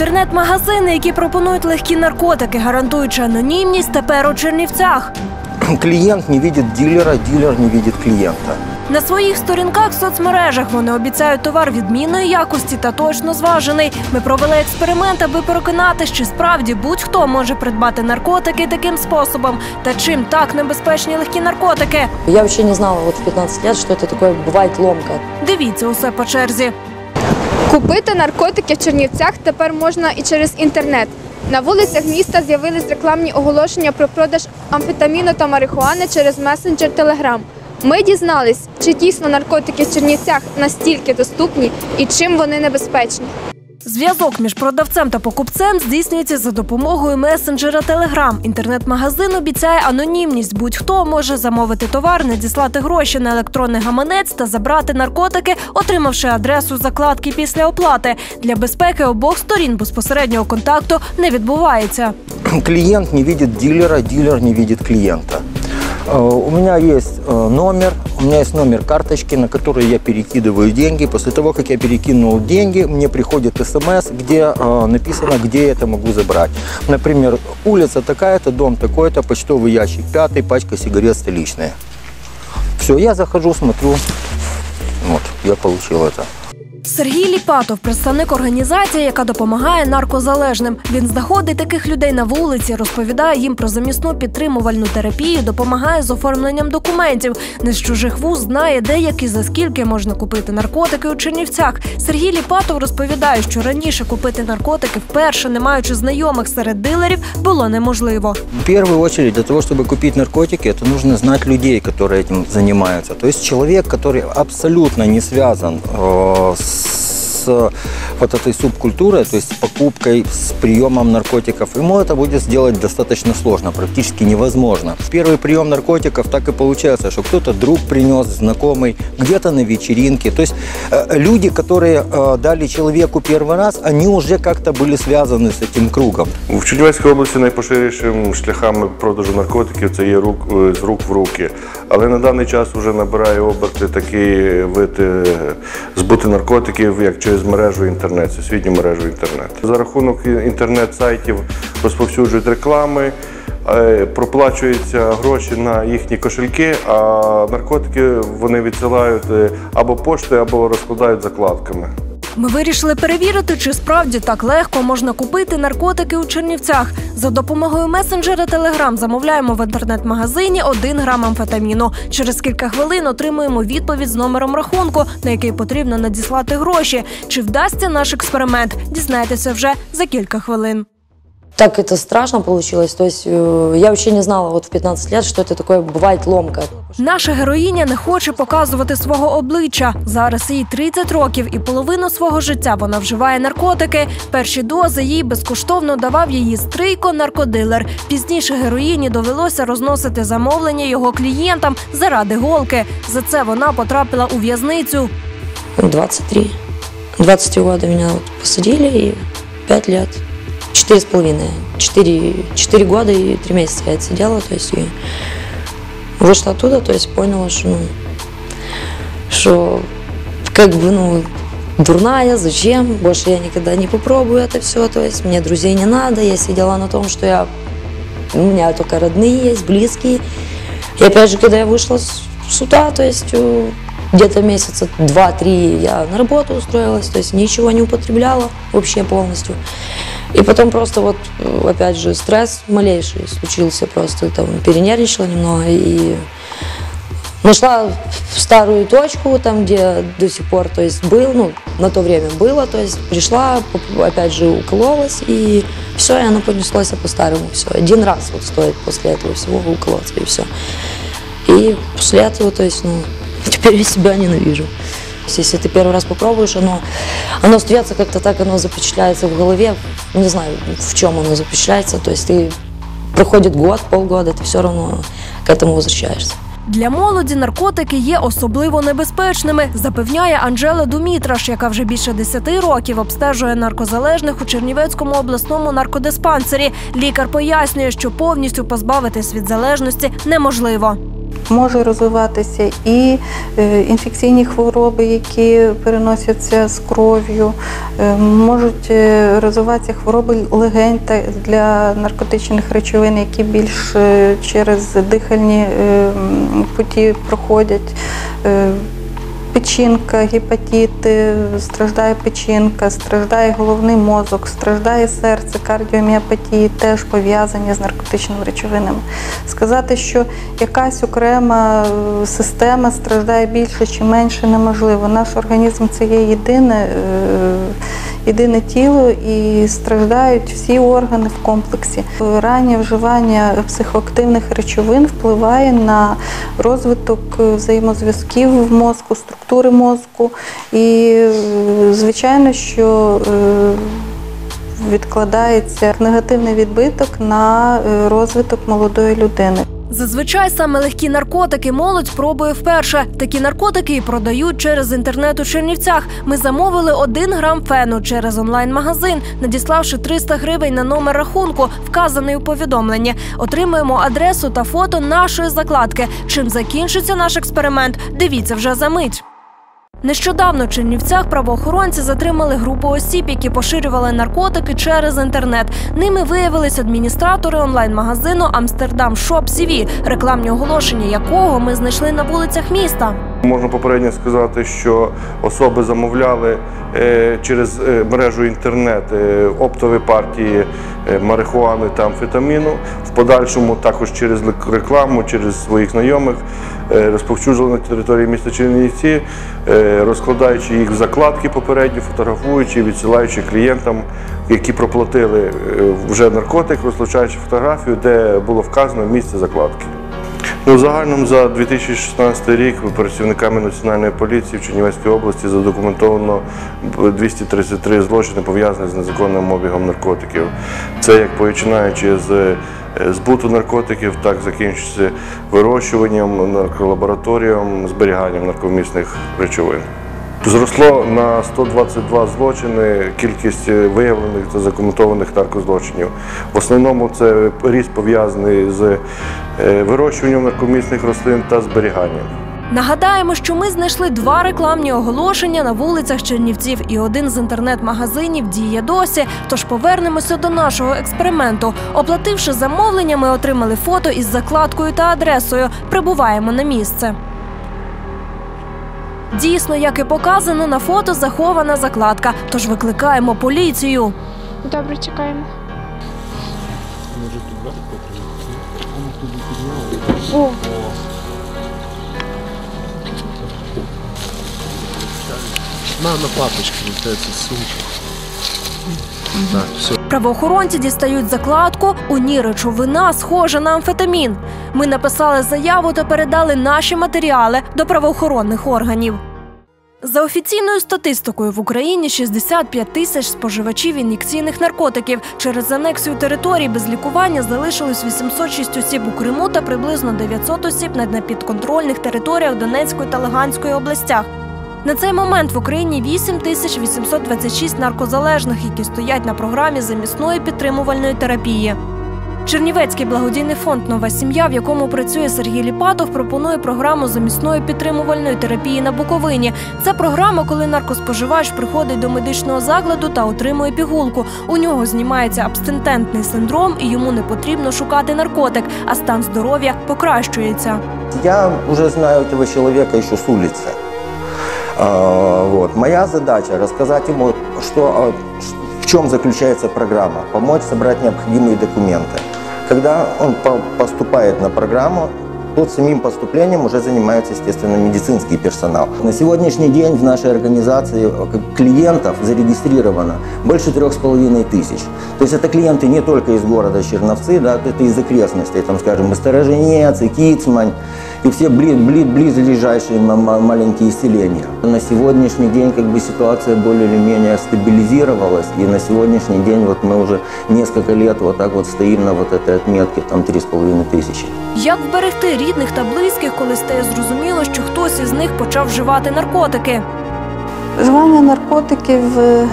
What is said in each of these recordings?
Інтернет-магазини, які пропонують легкі наркотики, гарантуючи анонімність, тепер у Чернівцях. Клиент не видит дилера, дилер не видит клиента. На своїх сторінках в соцмережах вони обіцяють товар відмінної якості та точно зважений. Ми провели експеримент, аби переконатися, чи справді будь-хто може придбати наркотики таким способом, та чим так небезпечні легкі наркотики. Я вообще не знала вот в 15 лет, что это такое бывает ломка. Дивіться усе по черзі. Купити наркотики в Чернівцях тепер можна і через інтернет. На вулицях міста з'явились рекламні оголошення про продаж амфетаміну та марихуани через месенджер Telegram. Ми дізнались, чи дійсно наркотики в Чернівцях настільки доступні і чим вони небезпечні. Зв'язок між продавцем та покупцем здійснюється за допомогою месенджера Telegram. Інтернет-магазин обіцяє анонімність. Будь-хто може замовити товар, надіслати гроші на електронний гаманець та забрати наркотики, отримавши адресу закладки після оплати. Для безпеки обох сторін безпосереднього контакту не відбувається. Клиент не видит дилера, дилер не видит клиента. Э, У меня есть э, номер, у меня есть номер карточки, на который я перекидываю деньги. После того, как я перекинул деньги, мне приходит смс, где э, написано, где я это могу забрать. Например, улица такая-то, дом такой-то, почтовый ящик пятый, пачка сигарет столичная. Все, я захожу, смотрю. Вот, я получил это. Сергій Ліпатов, представник організації, яка допомагає наркозалежним. Він знаходить таких людей на вулиці, розповідає їм про замісну підтримувальну терапію, допомагає з оформленням документів. Не з чужих вуз знає, де як і за скільки можна купити наркотики у Чернівцях. Сергій Ліпатов розповідає, що раніше купити наркотики вперше, не маючи знайомих серед дилерів, було неможливо. В первую очередь, для того, чтобы купить наркотики, это нужно знать людей, которые этим занимаются. То есть человек, который абсолютно не связан Peace. с вот этой субкультурой, то есть с покупкой, с приемом наркотиков, ему это будет сделать достаточно сложно, практически невозможно. Первый прием наркотиков так и получается, что кто-то друг принес, знакомый, где-то на вечеринке. То есть э, люди, которые э, дали человеку первый раз, они уже как-то были связаны с этим кругом. В Чернівецькій області найпоширенішим шляхами продажу наркотиків це є рук, е, з рук в руки. Але на даний час вже набирає оберти такий вид е, збуту наркотиків, як через мережу інтернет, всесвітню мережу інтернет. За рахунок інтернет-сайтів розповсюджують реклами, е, проплачуються гроші на їхні кошельки, а наркотики вони відсилають е, або поштою, або розкладають закладками. Ми вирішили перевірити, чи справді так легко можна купити наркотики у Чернівцях. За допомогою месенджера Telegram замовляємо в інтернет-магазині 1 грам амфетаміну. Через кілька хвилин отримуємо відповідь з номером рахунку, на який потрібно надіслати гроші. Чи вдасться наш експеримент? Дізнайтеся вже за кілька хвилин Так это страшно получилось. То есть э, я вообще не знала вот в 15 лет, что это такое бывает ломка. Наша героїня не хоче показувати свого обличчя. Зараз їй 30 років, і половину свого життя вона вживає наркотики. Перші дози їй безкоштовно давав її стрийко наркодилер. Пізніше героїні довелося розносити замовлення його клієнтам заради голки. За це вона потрапила у в'язницю. Ну, 23. 23 года меня вот посадили и 5 лет. Четыре с половиной. Четыре, четыре года и три месяца я отсидела, то есть и вышла оттуда, то есть поняла, что, ну, что как бы, ну, дурная, зачем, больше я никогда не попробую это все, то есть мне друзей не надо, я сидела на том, что я, у меня только родные есть, близкие, и опять же, когда я вышла с суда, то есть где-то месяца два-три я на работу устроилась, то есть ничего не употребляла вообще полностью. И потом просто вот, опять же, стресс малейший случился, просто там перенервничала немного и нашла старую точку, там, где до сих пор, то есть был, ну, на то время было, то есть пришла, опять же, укололась, и все, и она понеслась по-старому, все. Один раз вот стоит после этого всего уколоться, и все. И после этого, то есть, ну, теперь я себя ненавижу. То есть, Если ты первый раз попробуешь, оно, оно остается как-то так, оно запечатляется в голове, не знаю, в чем оно запечатляется, то есть ты проходит год, полгода, ты все равно к этому возвращаешься. Для молоді наркотики є особливо небезпечними, запевняє Анжела Думітраш, яка вже більше 10 років обстежує наркозалежних у Чернівецькому обласному наркодиспансері. Лікар пояснює, що повністю позбавитись від залежності неможливо. Може розвиватися і е, інфекційні хвороби, які переносяться з кров'ю, е, можуть е, розвиватися хвороби легень для наркотичних речовин, які більш через дихальні путі проходять. Печінка, гепатити, страждає печінка, страждає головний мозок, страждає серце, кардіоміопатії теж пов'язані з наркотичними речовинами. Сказати, що якась окрема е, система страждає більше чи менше, неможливо. Наш організм це є єдине, е, єдине тіло і страждають всі органи в комплексі. Раннє вживання психоактивних речовин впливає на розвиток е, взаємозв'язків в мозку, структури мозку. І, е, звичайно, що е, відкладається негативний відбиток на розвиток молодої людини. Зазвичай саме легкі наркотики молодь пробує вперше. Такі наркотики і продають через інтернет у Чернівцях. Ми замовили один грам фену через онлайн-магазин, надіславши 300 гривень на номер рахунку, вказаний у повідомленні. Отримуємо адресу та фото нашої закладки. Чим закінчиться наш експеримент? Дивіться вже за мить. Нещодавно в Чернівцях правоохоронці затримали групу осіб, які поширювали наркотики через інтернет. Ними виявились адміністратори онлайн-магазину Амстердам Шоп CV, рекламні оголошення якого ми знайшли на вулицях міста. Можна попередньо сказати, що особи замовляли е, через е, мережу інтернет е, оптові партії марихуани та амфетаміну. В подальшому також через рекламу, через своїх знайомих розповсюджували на території міста Чернівці, е, розкладаючи їх в закладки попередньо, фотографуючи, відсилаючи клієнтам, які проплатили е, вже наркотик, розлучаючи фотографію, де було вказано місце закладки. Ну, загальному за 2016 рік працівниками Національної поліції в Чернівецькій області задокументовано 233 злочини пов'язані з незаконним обігом наркотиків. Це як починаючи з е, збуту наркотиків, так закінчується вирощуванням, нарколабораторієм, зберіганням наркомісних речовин. Зросло на 122 злочини кількість е, виявлених та закоментованих наркозлочинів. В основному це ріст пов'язаний з е, вирощуванням наркомісних рослин та зберіганням. Нагадаємо, що ми знайшли два рекламні оголошення на вулицях Чернівців, і один з інтернет-магазинів діє досі. Тож повернемося до нашого експерименту. Оплативши замовлення, ми отримали фото із закладкою та адресою. Прибуваємо на місце. Дійсно, як і показано на фото, захована закладка. Тож викликаємо поліцію. Добре, чекаємо. О, На, на папочке, вот эту сумку. Так. Правоохоронці дістають закладку. У ній речовина схожа на амфетамін. Ми написали заяву та передали наші матеріали до правоохоронних органів. За офіційною статистикою в Україні 65 тисяч споживачів ін'єкційних наркотиків. Через анексію територій без лікування залишилось 806 осіб у Криму та приблизно 900 осіб на непідконтрольних територіях Донецької та Луганської областях. На цей момент в Україні 8 тисяч 826 наркозалежних, які стоять на програмі замісної підтримувальної терапії. Чернівецький благодійний фонд Нова сім'я, в якому працює Сергій Ліпатов, пропонує програму замісної підтримувальної терапії на Буковині. Це програма, коли наркоспоживач приходить до медичного закладу та отримує пігулку. У нього знімається абстинентний синдром, і йому не потрібно шукати наркотик, а стан здоров'я покращується. Я уже знаю этого человека еще с улицы. А, Вот. Моя задача рассказать ему, что, а, в чем заключается программа, помочь собрать необходимые документы. Когда он по- поступает на программу, тут самим поступлением уже занимается, естественно, медицинский персонал. На сегодняшний день в нашей организации э, клиентов зарегистрировано больше трех с половиной тысяч. То есть это клиенты не только из города Черновцы, да, это из окрестностей, там, скажем, Стороженец, Кицмань, и все бли, бли, близлежащие ма- ма- маленькие селения. На сегодняшний день как бы ситуация более или менее стабилизировалась, и на сегодняшний день вот мы уже несколько лет вот так вот стоим на вот этой отметке, там три с половиной тысячи. Як вберегти рідних та близьких, коли стає зрозуміло, що хтось із них почав вживати наркотики? Вживання наркотиків е,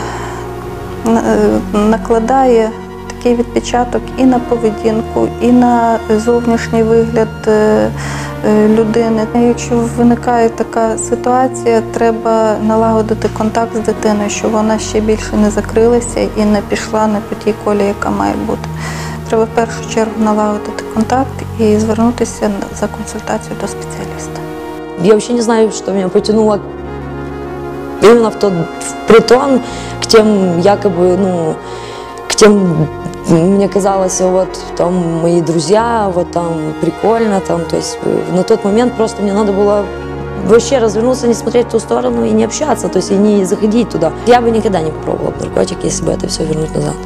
на- е, накладає такий відпечаток і на поведінку, і на зовнішній вигляд е, е, людини. Якщо виникає така ситуація, треба налагодити контакт з дитиною, щоб вона ще більше не закрилася і не пішла по тій колі, яка має бути. Треба в першу чергу налагодити контакт і звернутися за консультацією до спеціаліста. Я вообще не знаю, что меня потянуло в тот в притон, к тем якобы, ну, к тем, мне казалось, вот там мои друзья, вот там прикольно, там, то есть э, на тот момент просто мне надо было вообще развернуться, не смотреть в ту сторону и не общаться, то есть и не заходить туда. Я бы никогда не попробовала наркотики, если бы это все вернуть назад.